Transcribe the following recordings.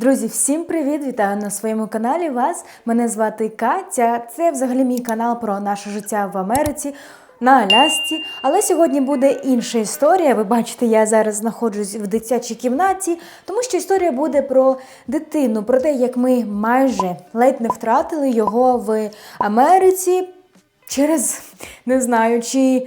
Друзі, всім привіт! Вітаю на своєму каналі вас. Мене звати Катя. Це взагалі мій канал про наше життя в Америці. На Алясці, але сьогодні буде інша історія. Ви бачите, я зараз знаходжусь в дитячій кімнаті, тому що історія буде про дитину, про те, як ми майже ледь не втратили його в Америці Через не знаю, чи е,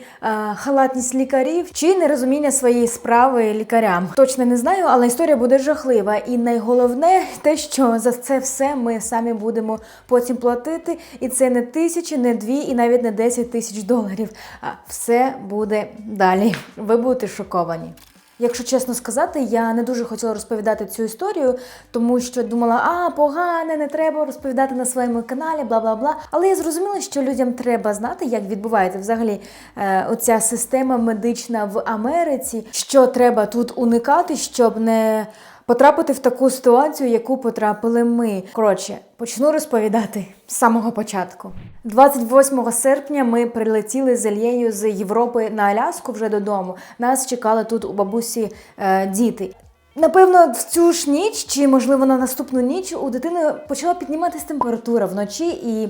халатність лікарів, чи нерозуміння своєї справи лікарям. Точно не знаю, але історія буде жахлива. І найголовне те, що за це все ми самі будемо потім платити. І це не тисячі, не дві, і навіть не 10 тисяч доларів. А все буде далі. Ви будете шоковані. Якщо чесно сказати, я не дуже хотіла розповідати цю історію, тому що думала, а погане, не треба розповідати на своєму каналі, бла бла бла. Але я зрозуміла, що людям треба знати, як відбувається взагалі е, оця система медична в Америці, що треба тут уникати, щоб не потрапити в таку ситуацію, яку потрапили ми. Коротше, почну розповідати з самого початку. 28 серпня ми прилетіли з Ельєю з Європи на Аляску вже додому. Нас чекали тут у бабусі е, діти. Напевно, в цю ж ніч, чи можливо на наступну ніч, у дитини почала підніматися температура вночі, і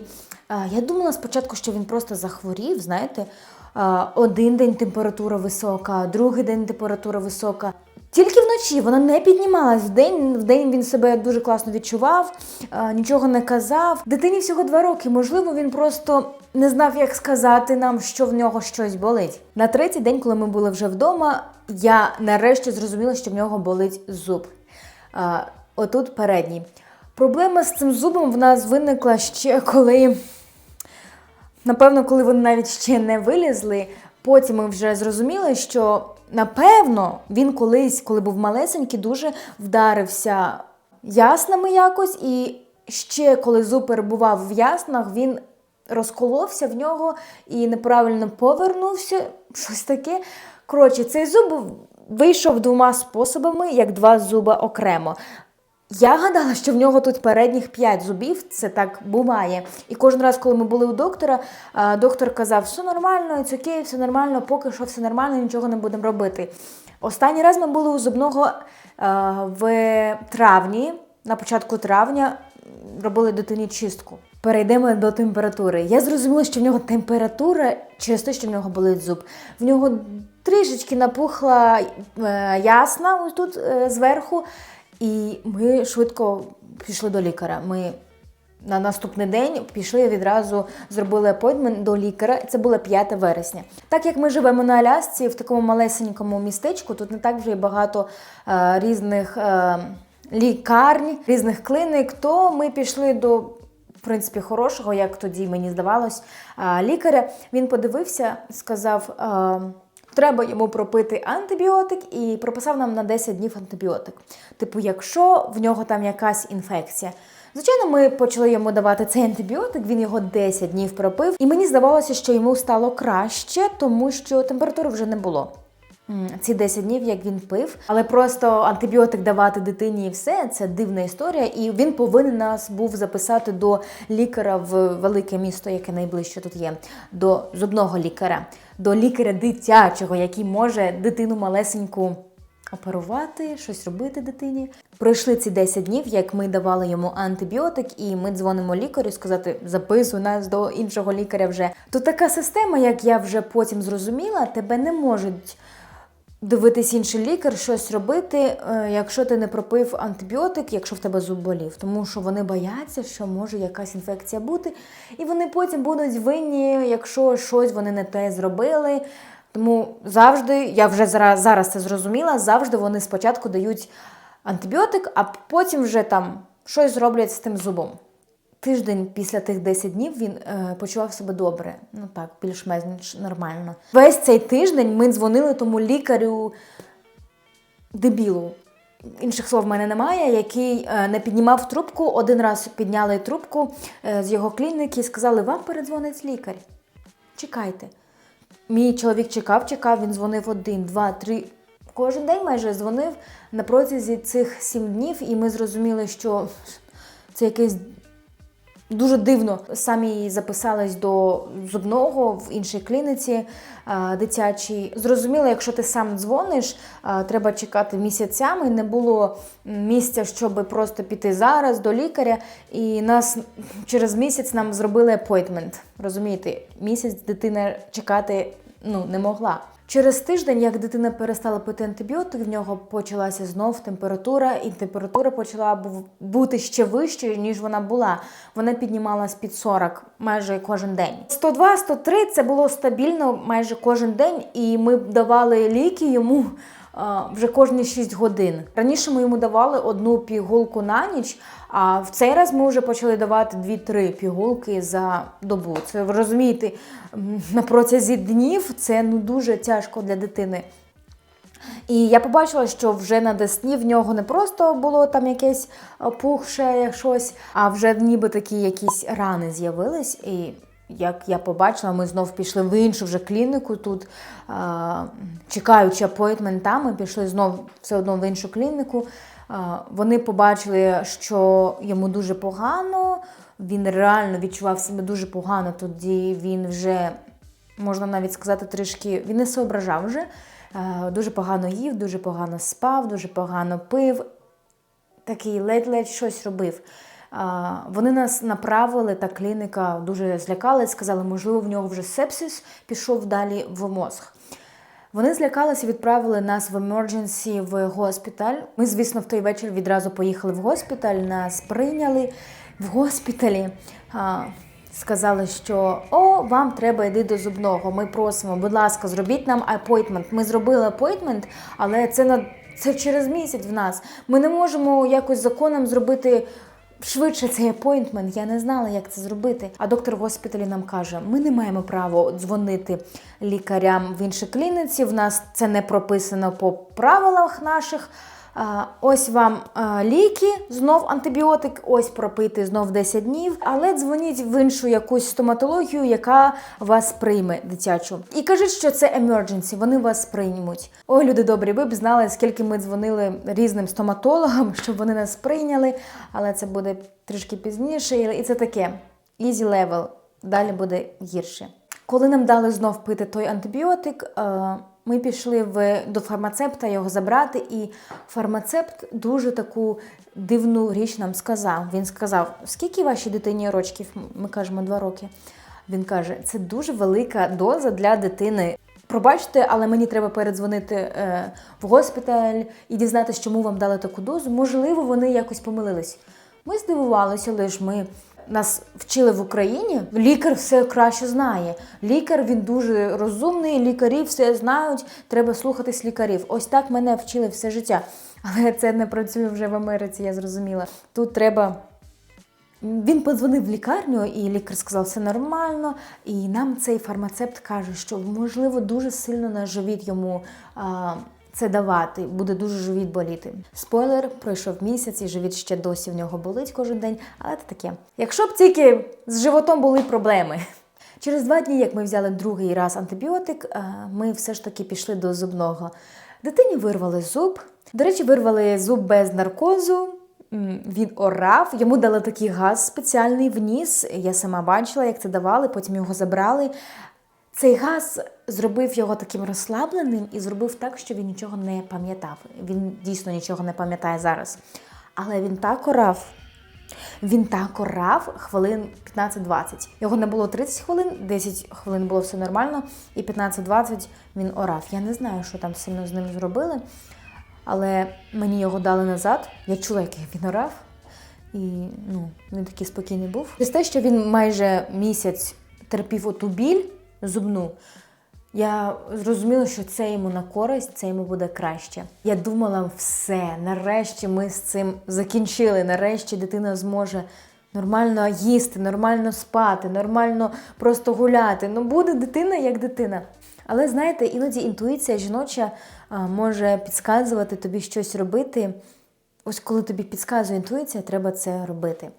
е, я думала спочатку, що він просто захворів, знаєте. Е, один день температура висока, другий день температура висока. Тільки вночі вона не піднімалась в день. В день він себе дуже класно відчував, нічого не казав. Дитині всього два роки. Можливо, він просто не знав, як сказати нам, що в нього щось болить. На третій день, коли ми були вже вдома, я нарешті зрозуміла, що в нього болить зуб. Отут передній. Проблема з цим зубом в нас виникла ще коли. Напевно, коли вони навіть ще не вилізли, потім ми вже зрозуміли, що напевно він колись, коли був малесенький, дуже вдарився яснами якось, і ще коли зуб перебував в яснах, він розколовся в нього і неправильно повернувся, щось таке. Коротше, цей зуб вийшов двома способами, як два зуба окремо. Я гадала, що в нього тут передніх 5 зубів, це так буває. І кожен раз, коли ми були у доктора, доктор казав, все нормально, це окей, все нормально, поки що все нормально, нічого не будемо робити. Останній раз ми були у зубного в травні, на початку травня робили дитині чистку. Перейдемо до температури. Я зрозуміла, що в нього температура через те, що в нього болить зуб. В нього трішечки напухла е, ясна тут е, зверху. І ми швидко пішли до лікаря. Ми на наступний день пішли відразу, зробили апойтмент до лікаря. Це було 5 вересня. Так як ми живемо на Алясці, в такому малесенькому містечку, тут не так вже й багато е, різних е, лікарень, різних клиник, то ми пішли до. В принципі, хорошого, як тоді мені здавалось, е, лікаря. Він подивився, сказав, е, Треба йому пропити антибіотик і прописав нам на 10 днів антибіотик. Типу, якщо в нього там якась інфекція. Звичайно, ми почали йому давати цей антибіотик, він його 10 днів пропив, і мені здавалося, що йому стало краще, тому що температури вже не було. Ці 10 днів, як він пив, але просто антибіотик давати дитині і все це дивна історія. І він повинен нас був записати до лікаря в велике місто, яке найближче тут є, до зубного лікаря, до лікаря дитячого, який може дитину малесеньку оперувати, щось робити дитині. Пройшли ці 10 днів, як ми давали йому антибіотик, і ми дзвонимо лікарю сказати, записуй нас до іншого лікаря вже. Тут така система, як я вже потім зрозуміла, тебе не можуть. Дивитись інший лікар, щось робити, е, якщо ти не пропив антибіотик, якщо в тебе зуб болів, тому що вони бояться, що може якась інфекція бути, і вони потім будуть винні, якщо щось вони не те зробили. Тому завжди, я вже зараз, зараз це зрозуміла, завжди вони спочатку дають антибіотик, а потім вже там щось зроблять з тим зубом. Тиждень після тих 10 днів він е, почував себе добре. Ну так, більш-менш нормально. Весь цей тиждень ми дзвонили тому лікарю дебілу. Інших слов в мене немає, який е, не піднімав трубку. Один раз підняли трубку е, з його клініки і сказали: вам передзвонить лікар. Чекайте. Мій чоловік чекав, чекав, він дзвонив один, два, три. Кожен день майже дзвонив на протязі цих сім днів, і ми зрозуміли, що це якийсь Дуже дивно самі записались до зубного в іншій клініці дитячій. Зрозуміло, якщо ти сам дзвониш, треба чекати місяцями. Не було місця, щоб просто піти зараз до лікаря, і нас через місяць нам зробили апойтмент. Розумієте, місяць дитина чекати ну, не могла. Через тиждень, як дитина перестала пити антибіотик, в нього почалася знов температура, і температура почала бути ще вищою, ніж вона була. Вона піднімалась під 40 майже кожен день. 102-103 це було стабільно майже кожен день, і ми давали ліки йому вже кожні 6 годин. Раніше ми йому давали одну пігулку на ніч, а в цей раз ми вже почали давати 2-3 пігулки за добу. Це ви розумієте, на протязі днів це ну дуже тяжко для дитини. І я побачила, що вже на десні в нього не просто було там якесь пухше щось, а вже ніби такі якісь рани з'явились. І як я побачила, ми знов пішли в іншу вже клініку тут, чекаючи апойтмент ми пішли знов все одно в іншу клініку. Вони побачили, що йому дуже погано. Він реально відчував себе дуже погано. Тоді він вже, можна навіть сказати, трішки він не соображав вже. Дуже погано їв, дуже погано спав, дуже погано пив, такий ледь-ледь щось робив. Вони нас направили, та клініка дуже злякалась, сказали, можливо, в нього вже сепсис пішов далі в мозг. Вони злякалися, відправили нас в емердженсі в госпіталь. Ми, звісно, в той вечір відразу поїхали в госпіталь, нас прийняли в госпіталі. Сказали, що о, вам треба йти до зубного. Ми просимо, будь ласка, зробіть нам апойтмент. Ми зробили апойтмент, але це на це через місяць в нас. Ми не можемо якось законом зробити. Швидше цей апойнтмент, я не знала, як це зробити. А доктор в госпіталі нам каже: ми не маємо права дзвонити лікарям в іншій клініці. В нас це не прописано по правилах наших. Ось вам ліки, знов антибіотик, ось пропити знов 10 днів. Але дзвоніть в іншу якусь стоматологію, яка вас прийме дитячу. І кажуть, що це emergency, вони вас приймуть. Ой, люди добрі, ви б знали, скільки ми дзвонили різним стоматологам, щоб вони нас прийняли, але це буде трішки пізніше. І це таке easy level. Далі буде гірше. Коли нам дали знов пити той антибіотик, ми пішли в, до фармацепта його забрати, і фармацепт дуже таку дивну річ нам сказав. Він сказав: скільки вашій дитині рочків? Ми кажемо два роки. Він каже, це дуже велика доза для дитини. Пробачте, але мені треба передзвонити е, в госпіталь і дізнатися, чому вам дали таку дозу. Можливо, вони якось помилились. Ми здивувалися, але ж ми нас вчили в Україні. Лікар все краще знає. Лікар він дуже розумний, лікарі все знають. Треба слухатись лікарів. Ось так мене вчили все життя. Але це не працює вже в Америці, я зрозуміла. Тут треба. Він подзвонив в лікарню, і лікар сказав, все нормально. І нам цей фармацепт каже, що можливо дуже сильно на живіт йому а, це давати, буде дуже живіт боліти. Спойлер, пройшов місяць, і живіт ще досі в нього болить кожен день, але це таке. Якщо б тільки з животом були проблеми. Через два дні, як ми взяли другий раз антибіотик, ми все ж таки пішли до зубного. Дитині вирвали зуб. До речі, вирвали зуб без наркозу. Він орав, йому дали такий газ спеціальний в ніс. Я сама бачила, як це давали, потім його забрали. Цей газ зробив його таким розслабленим і зробив так, що він нічого не пам'ятав. Він дійсно нічого не пам'ятає зараз. Але він так орав. Він так орав хвилин 15-20. Його не було 30 хвилин, 10 хвилин було все нормально, і 15-20 він орав. Я не знаю, що там сильно з ним зробили, але мені його дали назад. Я чула, як він орав. І ну, він такий спокійний був. Через те, що він майже місяць терпів оту біль зубну, я зрозуміла, що це йому на користь, це йому буде краще. Я думала, все, нарешті ми з цим закінчили. Нарешті дитина зможе нормально їсти, нормально спати, нормально просто гуляти. Ну, буде дитина як дитина. Але знаєте, іноді інтуїція жіноча може підказувати тобі щось робити. Ось коли тобі підказує інтуїція, треба це робити.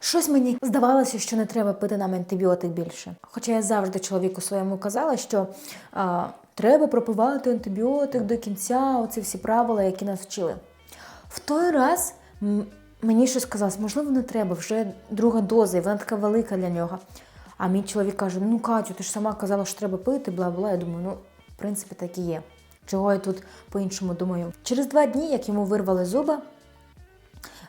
Щось мені здавалося, що не треба пити нам антибіотик більше. Хоча я завжди чоловіку своєму казала, що а, треба пропивати антибіотик до кінця, оці всі правила, які нас вчили. В той раз мені щось сказалось, можливо, не треба, вже друга доза, і вона така велика для нього. А мій чоловік каже: ну Катю, ти ж сама казала, що треба пити, бла бла. Я думаю, ну, в принципі, так і є. Чого я тут по-іншому думаю? Через два дні, як йому вирвали зуба,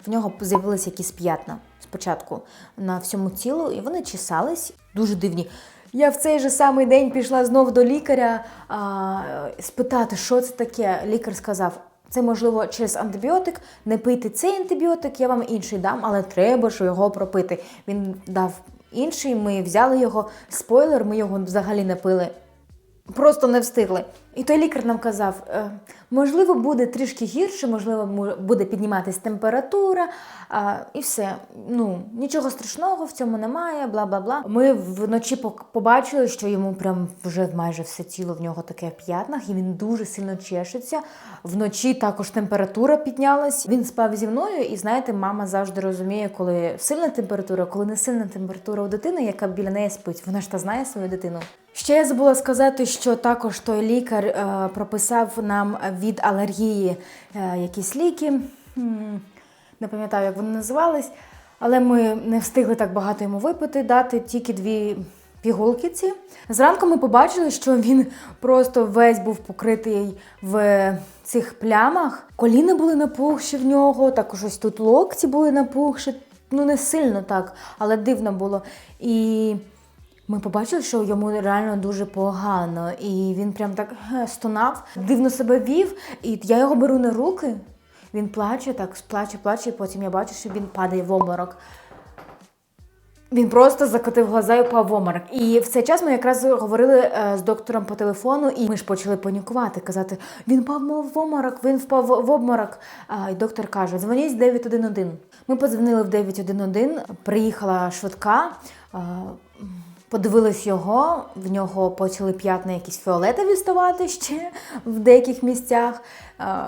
в нього з'явилися якісь п'ятна спочатку на всьому тілу, і вони чесались дуже дивні. Я в цей же самий день пішла знов до лікаря а, спитати, що це таке. Лікар сказав: це можливо через антибіотик. Не пийте цей антибіотик, я вам інший дам, але треба ж його пропити. Він дав інший, ми взяли його. Спойлер, ми його взагалі не пили. Просто не встигли. І той лікар нам казав, е, можливо, буде трішки гірше, можливо, буде підніматись температура, і все. Ну, нічого страшного в цьому немає, бла бла бла. Ми вночі побачили, що йому прям вже майже все тіло в нього таке в п'ятнах, і він дуже сильно чешеться. Вночі також температура піднялась. Він спав зі мною, і знаєте, мама завжди розуміє, коли сильна температура, коли не сильна температура у дитини, яка біля неї спить. Вона ж та знає свою дитину. Ще я забула сказати, що також той лікар е, прописав нам від алергії е, якісь ліки. Не пам'ятаю, як вони називались, але ми не встигли так багато йому випити, дати тільки дві пігулки ці. Зранку ми побачили, що він просто весь був покритий в цих плямах. Коліна були напухші в нього, також ось тут локті були напухші. Ну, не сильно так, але дивно було. І ми побачили, що йому реально дуже погано, і він прям так е, стонав, дивно себе вів. І я його беру на руки. Він плаче, так плаче, плаче, і потім я бачу, що він падає в обморок. Він просто закотив глаза і впав в обморок. І в цей час ми якраз говорили е, з доктором по телефону, і ми ж почали панікувати, казати: він впав в обморок, він впав в обморок. І доктор каже: дзвоніть 911. Ми подзвонили в 911, приїхала швидка. А, Подивились його, в нього почали п'ятна якісь фіолетові ставати ще в деяких місцях.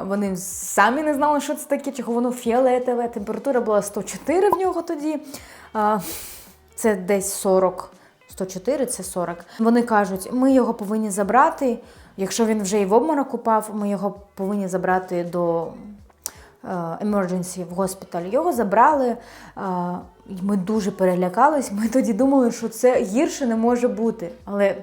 Вони самі не знали, що це таке, чого воно фіолетове. Температура була 104 в нього тоді. Це десь 40. 104 це 40. Вони кажуть, ми його повинні забрати. Якщо він вже і в обморок упав, ми його повинні забрати до е, emergency в госпіталь. Його забрали. е, Ми дуже перелякались. Ми тоді думали, що це гірше не може бути. Але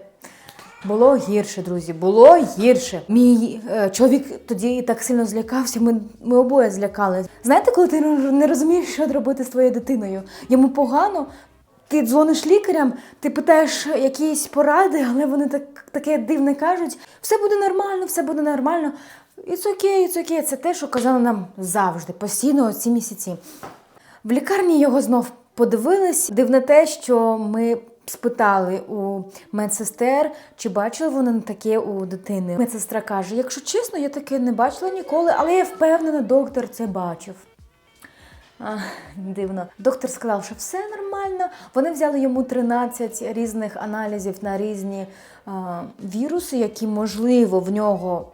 було гірше, друзі, було гірше. Мій е, чоловік тоді так сильно злякався. Ми, ми обоє злякались. Знаєте, коли ти не розумієш, що робити з твоєю дитиною? Йому погано. Ти дзвониш лікарям, ти питаєш якісь поради, але вони так, таке дивне кажуть: все буде нормально, все буде нормально. It's okay, it's okay. Це те, що казали нам завжди, постійно ці місяці. В лікарні його знов подивились. Дивне те, що ми спитали у медсестер, чи бачили вони таке у дитини. Медсестра каже: якщо чесно, я таке не бачила ніколи, але я впевнена, доктор це бачив. А, дивно. Доктор сказав, що все нормально. Вони взяли йому 13 різних аналізів на різні а, віруси, які, можливо, в нього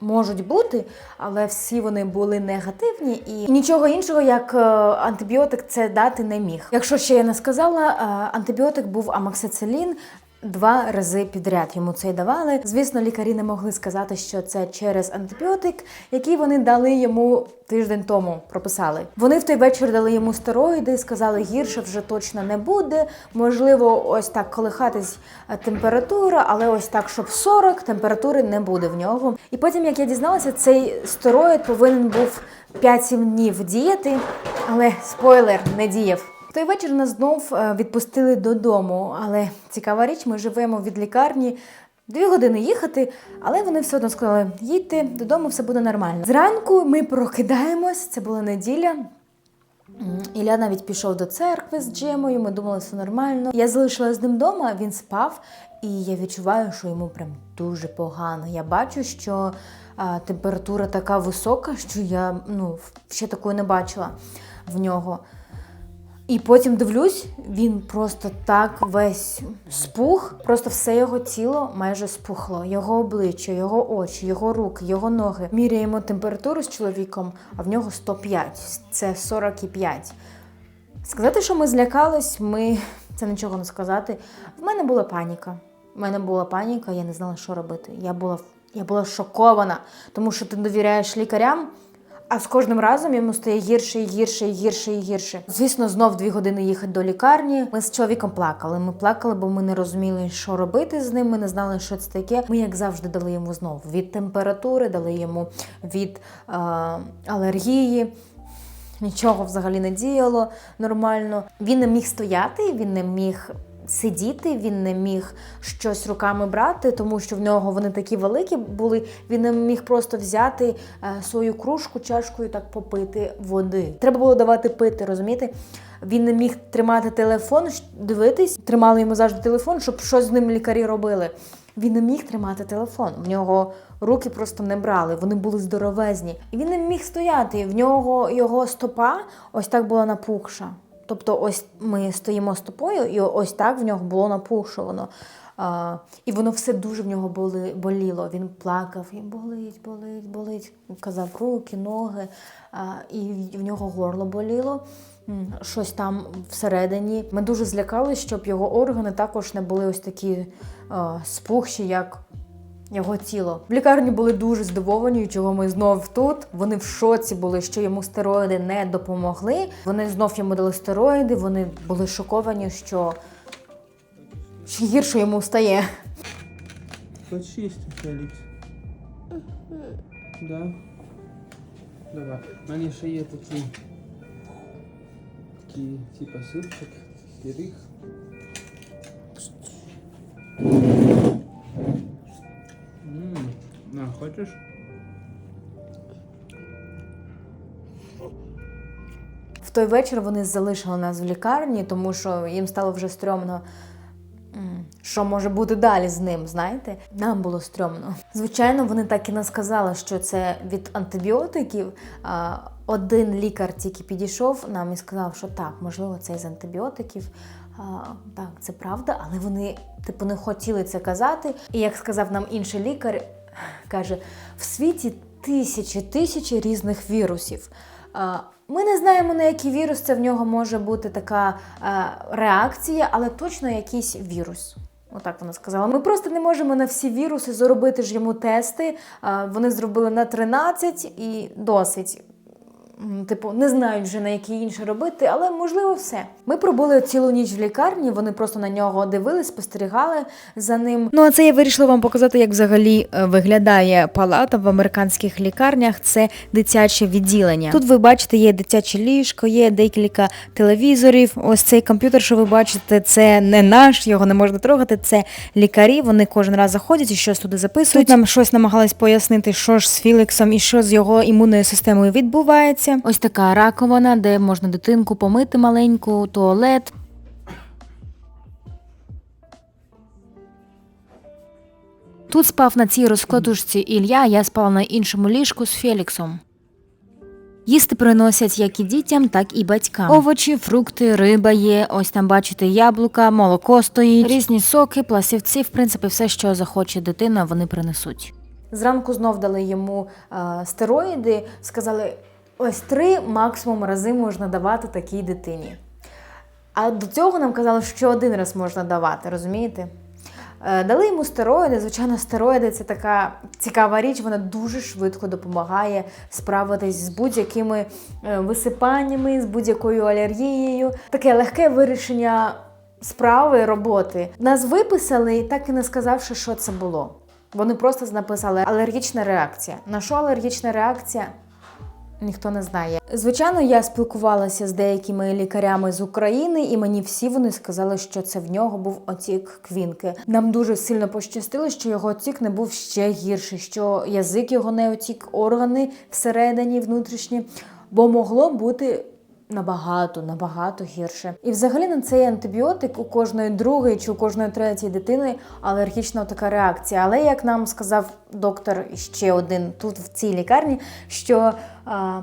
можуть бути, але всі вони були негативні і нічого іншого, як е, антибіотик, це дати не міг. Якщо ще я не сказала, е, антибіотик був амоксицилін. Два рази підряд йому це й давали. Звісно, лікарі не могли сказати, що це через антибіотик, який вони дали йому тиждень тому. Прописали. Вони в той вечір дали йому стероїди, сказали, гірше вже точно не буде. Можливо, ось так колихатись е, температура, але ось так, щоб 40, температури не буде в нього. І потім, як я дізналася, цей стероїд повинен був 5-7 днів діяти, але спойлер не діяв. Той вечір нас знов е, відпустили додому, але цікава річ, ми живемо від лікарні. Дві години їхати, але вони все одно сказали: їдьте додому, все буде нормально. Зранку ми прокидаємось, це була неділя. Ілля навіть пішов до церкви з Джемою, ми думали, все нормально. Я залишилась з ним вдома, він спав, і я відчуваю, що йому прям дуже погано. Я бачу, що а, температура така висока, що я ну, ще такої не бачила в нього. І потім дивлюсь, він просто так весь спух, просто все його тіло майже спухло. Його обличчя, його очі, його руки, його ноги. Міряємо температуру з чоловіком, а в нього 105, це 45. Сказати, що ми злякались, ми це нічого не сказати. В мене була паніка. В мене була паніка, я не знала, що робити. Я була, я була шокована, тому що ти довіряєш лікарям, А з кожним разом йому стає гірше і гірше і гірше і гірше. Звісно, знов дві години їхати до лікарні. Ми з чоловіком плакали. Ми плакали, бо ми не розуміли, що робити з ним. Ми не знали, що це таке. Ми, як завжди, дали йому знов від температури, дали йому від е, алергії. Нічого взагалі не діяло нормально. Він не міг стояти, він не міг сидіти, він не міг щось руками брати, тому що в нього вони такі великі були. Він не міг просто взяти е, свою кружку, чашку і так попити води. Треба було давати пити, розумієте? Він не міг тримати телефон, дивитись, тримали йому завжди телефон, щоб щось з ним лікарі робили. Він не міг тримати телефон. В нього руки просто не брали, вони були здоровезні. І він не міг стояти. В нього його стопа ось так була напухша. Тобто, ось ми стоїмо стопою, і ось так в нього було напушувано. А, і воно все дуже в нього боли, боліло. Він плакав і болить, болить, болить. Казав руки, ноги, а, і в нього горло боліло. Щось там всередині. Ми дуже злякалися, щоб його органи також не були ось такі а, спухші, як його тіло. В лікарні були дуже здивовані, чого ми знов тут. Вони в шоці були, що йому стероїди не допомогли. Вони знов йому дали стероїди. Вони були шоковані, що ще гірше йому стає. Почисти, Фелікс. Да. Давай. У мене ще є такі. Такі, типа сирчик, пиріг. На, хочеш? В той вечір вони залишили нас в лікарні, тому що їм стало вже стрьомно. Що може бути далі з ним, знаєте? Нам було стрьомно. Звичайно, вони так і не сказали, що це від антибіотиків. Один лікар тільки підійшов нам і сказав, що так, можливо, це із антибіотиків. Так, це правда, але вони типу не хотіли це казати. І як сказав нам інший лікар, каже: в світі тисячі тисячі різних вірусів. Ми не знаємо, на який вірус це в нього може бути така реакція, але точно якийсь вірус. Отак вона сказала. Ми просто не можемо на всі віруси зробити ж йому тести. Вони зробили на 13 і досить. Типу, не знають вже на які інші робити, але можливо все. Ми пробули цілу ніч в лікарні, вони просто на нього дивились, спостерігали за ним. Ну а це я вирішила вам показати, як взагалі е, виглядає палата в американських лікарнях. Це дитяче відділення. Тут ви бачите, є дитяче ліжко, є декілька телевізорів. Ось цей комп'ютер, що ви бачите, це не наш, його не можна трогати. Це лікарі. Вони кожен раз заходять і щось туди записують. Тут нам щось намагались пояснити, що ж з Філіксом і що з його імунною системою відбувається. Ось така раковина, де можна дитинку помити маленьку, туалет. Тут спав на цій розкладушці Ілля, я спала на іншому ліжку з Феліксом. Їсти приносять як і дітям, так і батькам. Овочі, фрукти, риба є. Ось там бачите яблука, молоко стоїть, різні соки, пластівці. В принципі, все, що захоче дитина, вони принесуть. Зранку знов дали йому е, стероїди, сказали, ось три максимум рази можна давати такій дитині. А до цього нам казали, що один раз можна давати, розумієте? Е, Дали йому стероїди. Звичайно, стероїди це така цікава річ, вона дуже швидко допомагає справитись з будь-якими е, висипаннями, з будь-якою алергією. Таке легке вирішення справи, роботи. Нас виписали, так і не сказавши, що це було. Вони просто написали алергічна реакція. На що алергічна реакція? Ніхто не знає. Звичайно, я спілкувалася з деякими лікарями з України, і мені всі вони сказали, що це в нього був отік квінки. Нам дуже сильно пощастило, що його отік не був ще гірший, що язик його не отік, органи всередині внутрішні, бо могло бути. Набагато, набагато гірше. І взагалі на цей антибіотик у кожної другої чи у кожної третьої дитини алергічна така реакція. Але як нам сказав доктор ще один тут в цій лікарні, що а,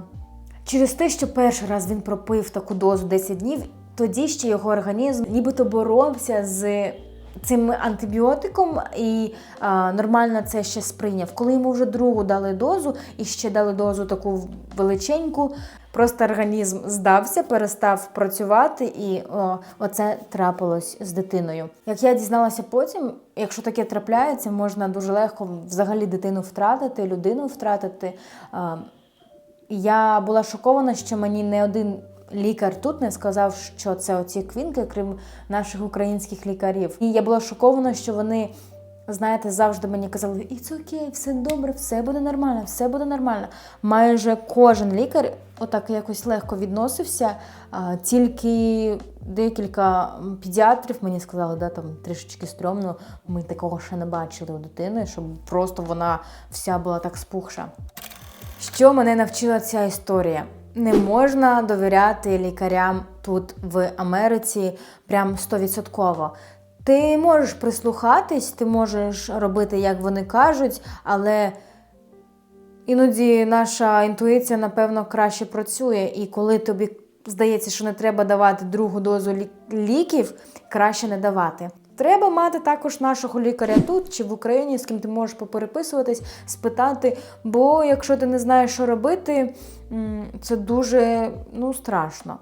через те, що перший раз він пропив таку дозу 10 днів, тоді ще його організм нібито боровся з цим антибіотиком і а, нормально це ще сприйняв. Коли йому вже другу дали дозу і ще дали дозу таку величеньку, просто організм здався, перестав працювати, і о, оце трапилось з дитиною. Як я дізналася потім, якщо таке трапляється, можна дуже легко взагалі дитину втратити, людину втратити. Я була шокована, що мені не один лікар тут не сказав, що це оці квінки, крім наших українських лікарів. І я була шокована, що вони. Знаєте, завжди мені казали, і це окей, все добре, все буде нормально, все буде нормально. Майже кожен лікар отак якось легко відносився. Тільки декілька педіатрів мені сказали, да, там трішечки стрьомно. Ми такого ще не бачили у дитини, щоб просто вона вся була так спухша. Що мене навчила ця історія? Не можна довіряти лікарям тут в Америці прям стовідсотково. Ти можеш прислухатись, ти можеш робити, як вони кажуть, але іноді наша інтуїція, напевно, краще працює. І коли тобі здається, що не треба давати другу дозу ліків, краще не давати. Треба мати також нашого лікаря тут чи в Україні, з ким ти можеш попереписуватись, спитати. Бо якщо ти не знаєш, що робити, це дуже ну, страшно.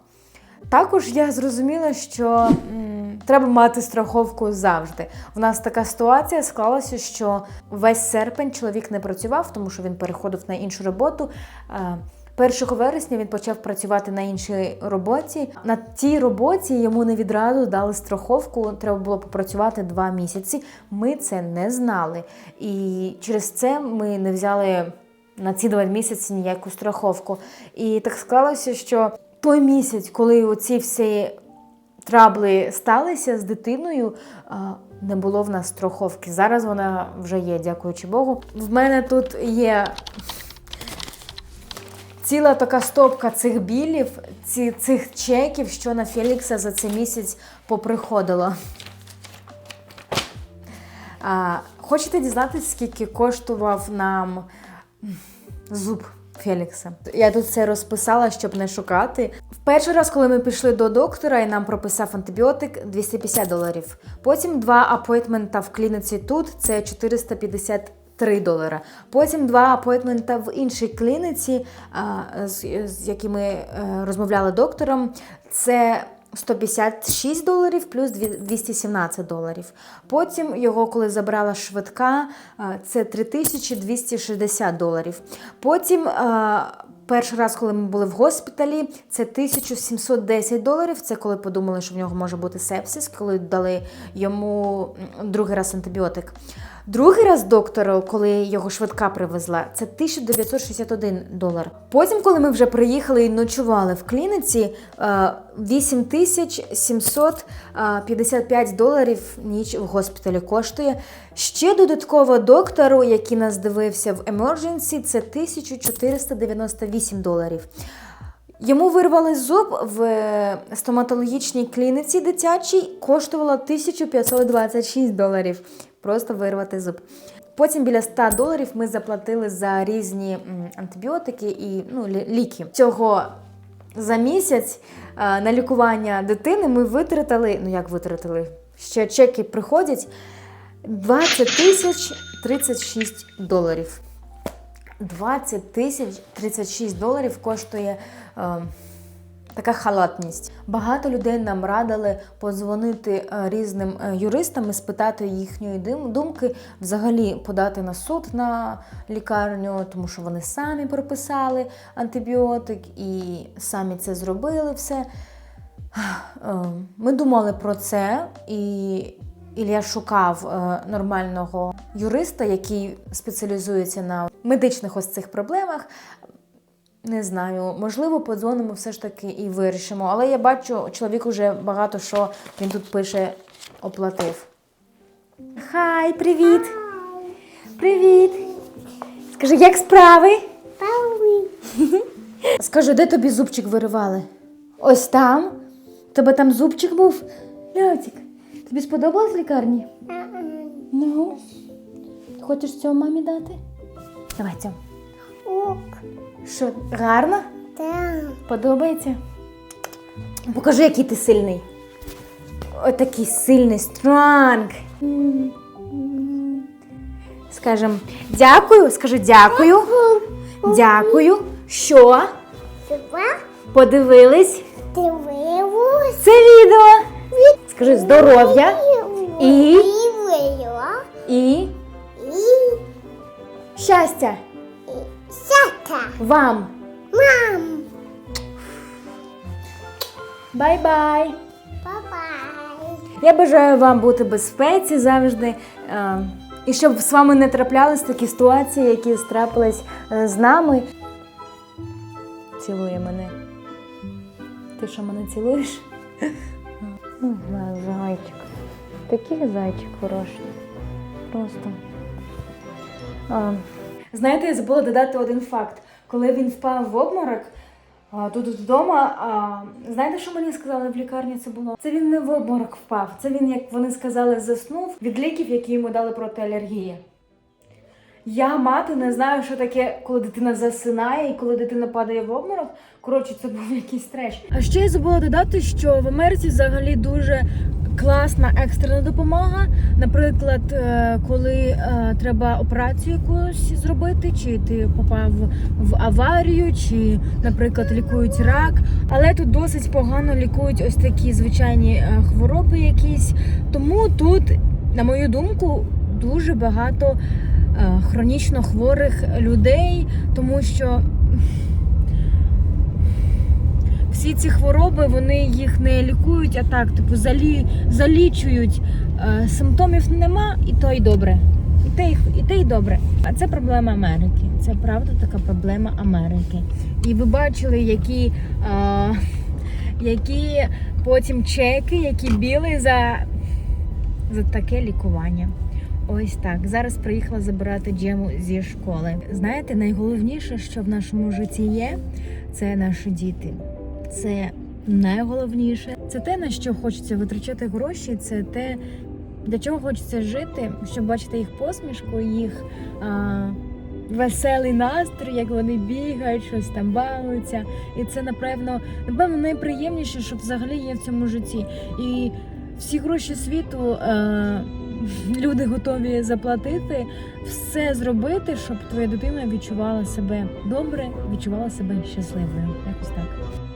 Також я зрозуміла, що м, треба мати страховку завжди. У нас така ситуація склалася, що весь серпень чоловік не працював, тому що він переходив на іншу роботу. Е, 1 вересня він почав працювати на іншій роботі. На тій роботі йому не відразу дали страховку. Треба було попрацювати два місяці. Ми це не знали. І через це ми не взяли на ці два місяці ніяку страховку. І так склалося, що той місяць, коли оці всі трабли сталися з дитиною, не було в нас страховки. Зараз вона вже є, дякуючи Богу. В мене тут є ціла така стопка цих білів, ці, цих чеків, що на Фелікса за цей місяць поприходило. А, хочете дізнатися, скільки коштував нам зуб Фелікса? Я тут це розписала, щоб не шукати. В перший раз, коли ми пішли до доктора і нам прописав антибіотик 250 доларів. Потім два апойтмента в клініці тут це 450 3 долара. Потім два апойтмента в іншій клініці, з якими е, розмовляли доктором. Це 156 доларів плюс дві- 217 доларів. Потім його, коли забрала швидка, а, це 3260 доларів. Потім перший раз, коли ми були в госпіталі, це 1710 доларів. Це коли подумали, що в нього може бути сепсис, коли дали йому другий раз антибіотик. Другий раз доктору, коли його швидка привезла, це 1961 долар. Потім, коли ми вже приїхали і ночували в клініці, е, 8755 доларів ніч в госпіталі коштує. Ще додатково доктору, який нас дивився в емердженсі, це 1498 доларів. Йому вирвали зуб в е, стоматологічній клініці дитячій, коштувало 1526 доларів. Просто вирвати зуб. Потім біля 100 доларів ми заплатили за різні антибіотики і ну, ліки. Цього за місяць е, на лікування дитини ми витратили, ну як витратили? Ще чеки приходять 20 тисяч 36 доларів. 20 тисяч 36 доларів коштує е, така халатність. Багато людей нам радили подзвонити е, різним е, юристам і спитати їхньої думки, взагалі подати на суд на лікарню, тому що вони самі прописали антибіотик і самі це зробили все. Е, Ми думали про це, і Ілля шукав нормального юриста, який спеціалізується на медичних ось цих проблемах. Не знаю, можливо, подзвонимо все ж таки і вирішимо. Але я бачу, чоловік уже багато що він тут пише, оплатив. Хай, привіт! Привіт! Скажи, як справи? Скажи, де тобі зубчик виривали? Ось там? Тебе там зубчик був? Льотик, тобі сподобалось в лікарні? Ну. Хочеш цього мамі дати? Давай цьому. Ок, Що, гарно? так. Подобається? Покажи, який ти сильний. Ой, такий сильний, стронг. Скажем, дякую, скажи дякую. Дякую. Що? Тебе Подивились дивилось. це відео. Скажи здоров'я І? І І щастя сяка. вам. Мам. Бай-бай! Бай-бай. Я бажаю вам бути в безпеці завжди. е, І щоб з вами не траплялись такі ситуації, які трапились е, з нами. Цілує мене. Ти що мене цілуєш? Ну, Зайчик. Такий зайчик хороший. Просто. А, знаєте, я забула додати один факт. Коли він впав в обморок, тут вдома, а, знаєте, що мені сказали в лікарні це було? Це він не в обморок впав. Це він, як вони сказали, заснув від ліків, які йому дали проти алергії. Я, мати, не знаю, що таке, коли дитина засинає і коли дитина падає в обморок. Коротше, це був якийсь треш. А ще я забула додати, що в Америці взагалі дуже класна екстрена допомога. Наприклад, е, коли е, треба операцію якусь зробити, чи ти попав в аварію, чи, наприклад, лікують рак. Але тут досить погано лікують ось такі звичайні е, хвороби якісь. Тому тут, на мою думку, дуже багато хронічно хворих людей, тому що всі ці хвороби вони їх не лікують, а так, типу, залі, залічують. Е, симптомів нема, і то й добре. І те, і те й добре. А це проблема Америки. Це правда така проблема Америки. І ви бачили, які, е, які потім чеки, які біли за, за таке лікування. Ось так. Зараз приїхала забирати Джему зі школи. Знаєте, найголовніше, що в нашому житті є, це наші діти. Це найголовніше. Це те, на що хочеться витрачати гроші, це те, для чого хочеться жити, щоб бачити їх посмішку, їх а, веселий настрій, як вони бігають, щось там бавляться. І це, напевно, напевно, найприємніше, що взагалі є в цьому житті. І всі гроші світу е, люди готові заплатити, все зробити, щоб твоя дитина відчувала себе добре, відчувала себе щасливою. Якось так.